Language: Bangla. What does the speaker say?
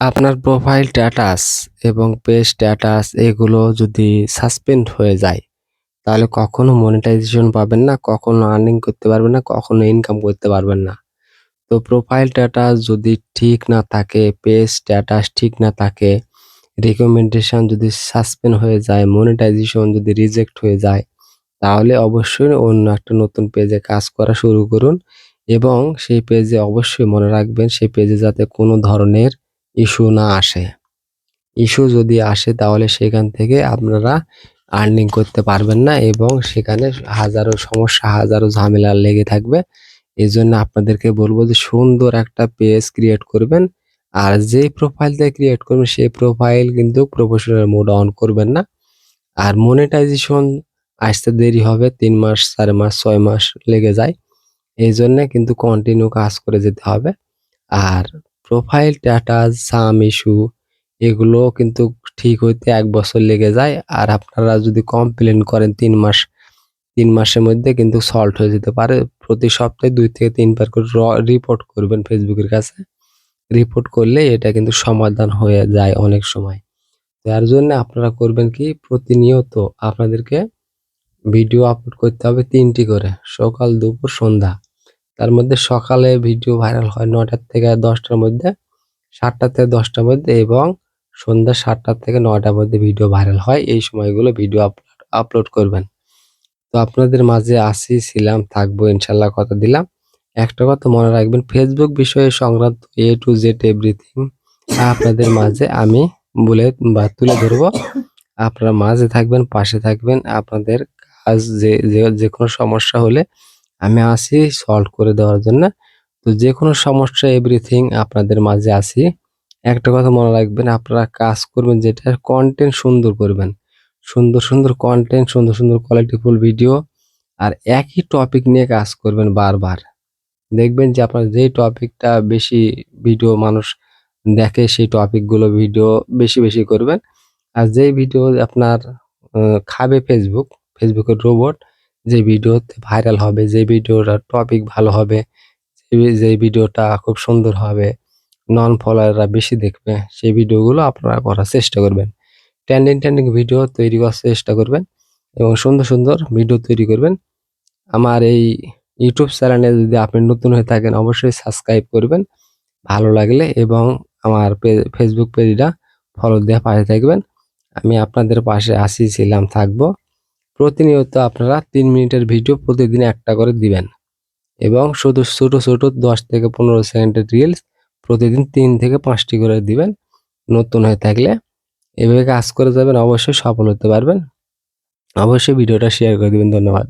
আপনার প্রোফাইল স্ট্যাটাস এবং পেজ স্ট্যাটাস এগুলো যদি সাসপেন্ড হয়ে যায়, তাহলে কখনো মনিটাইজেশন পাবেন না, কখনো আর্নিং করতে পারবেন না, কখনো ইনকাম করতে পারবেন না। তো প্রোফাইল স্ট্যাটাস যদি ঠিক না থাকে পেজ স্ট্যাটাস ঠিক না থাকে রিকমেন্ডেশন যদি সাসপেন্ড হয়ে যায় মনিটাইজেশন যদি রিজেক্ট হয়ে যায়, তাহলে অবশ্যই অন্য একটা নতুন পেজে কাজ করা শুরু করুন এবং সেই পেজে অবশ্যই মনে রাখবেন, সেই পেজে যাতে কোনো ধরনের ইস্যু না আসে। ইস্যু যদি আসে তাহলে সেখান থেকে আপনারা আর্নিং করতে পারবেন না এবং সেখানে হাজারো সমস্যা, হাজারো ঝামেলা লেগে থাকবে। এই জন্য আপনাদেরকে বলব যে সুন্দর একটা পেজ ক্রিয়েট করবেন। আর যেই প্রোফাইলটা ক্রিয়েট করবেন সেই প্রোফাইল কিন্তু প্রফেশনাল মোড অন করবেন না। আর মনিটাইজেশন আসতে দেরি হবে, তিন মাস, চার মাস, ছয় মাস লেগে যায়। এই জন্যে কিন্তু কন্টিনিউ কাজ করে যেতে হবে। আর প্রোফাইল স্ট্যাটাস সাম ইস্যু এগুলো কিন্তু ঠিক হইতে এক বছর লেগে যায়। আর আপনারা যদি কমপ্লেন করেন তিন মাস, তিন মাসের মধ্যে কিন্তু সলভ হয়ে যেতে পারে। প্রতি সপ্তাহে দুই থেকে তিনবার করে রিপোর্ট করবেন ফেসবুকের কাছে। রিপোর্ট করলে এটা কিন্তু সমাধান হয়ে যায় অনেক সময়। তার জন্য আপনারা করবেন কি, প্রতিনিয়ত আপনাদেরকে ভিডিও আপলোড করতে হবে তিনটি করে, সকাল, দুপুর, সন্ধ্যা। তার মধ্যে সকালে ভিডিও ভাইরাল হয় নটার থেকে দশটার মধ্যে, সাতটা থেকে দশটার মধ্যে এবং সন্ধ্যা সাতটা থেকে নটার মধ্যে ভিডিও ভাইরাল হয়। এই সময়গুলো ভিডিও আপলোড আপলোড করবেন। তো আপনাদের মাঝে আসি ছিলাম, থাকব, ইনশাল্লাহ কথা দিলাম। একটা কথা মনে রাখবেন ফেসবুক বিষয়ে সংক্রান্ত এ টু জেড এভরিথিং আপনাদের মাঝে আমি বলে বা তুলে ধরবো। আপনারা মাঝে থাকবেন, পাশে থাকবেন, আপনাদের কাজ যে যে কোনো সমস্যা হলে আমি আসি সলভ করে দেওয়ার জন্য। তো যে কোনো সমস্যা এভরিথিং আপনাদের মাঝে আসি একটা কথা মনে রাখবেন, আপনারা কাজ করবেন যেটা কন্টেন্ট সুন্দর করবেন। সুন্দর সুন্দর কন্টেন্ট সুন্দর সুন্দর কোয়ালিটিফুল ভিডিও আর একই টপিক নিয়ে কাজ করবেন বারবার। দেখবেন যে আপনার যেই টপিকটা বেশি ভিডিও মানুষ দেখে, সেই টপিকগুলো ভিডিও বেশি বেশি করবেন। আর যেই ভিডিও আপনার খাবে ফেসবুক ফেসবুকের রোবট যে ভিডিওতে ভাইরাল হবে, যে ভিডিওটার টপিক ভালো হবে, যে ভিডিওটা খুব সুন্দর হবে নন ফলোয়াররা বেশি দেখবে, সেই ভিডিওগুলো আপনারা করার চেষ্টা করবেন। ট্রেন্ডিং ট্রেন্ডিং ভিডিও তৈরি করার চেষ্টা করবেন এবং সুন্দর সুন্দর ভিডিও তৈরি করবেন। আমার এই ইউটিউব চ্যানেলে যদি আপনি নতুন হয়ে থাকেন, অবশ্যই সাবস্ক্রাইব করবেন। ভালো লাগলে এবং আমার ফেসবুক পেজটা ফলো দিয়ে পাশে থাকবেন। আমি আপনাদের পাশে আসি ছিলাম, থাকব। প্রতিনিয়ত আপনারা তিন মিনিটের ভিডিও প্রতিদিন একটা করে দিবেন। এবং শুধু ছোটো ছোটো দশ থেকে পনেরো সেকেন্ডের রিলস প্রতিদিন তিন থেকে পাঁচটি করে দিবেন। নতুন হয়ে থাকলে এভাবে কাজ করে যাবেন, অবশ্যই সফল হতে পারবেন। অবশ্যই ভিডিওটা শেয়ার করে দেবেন, ধন্যবাদ।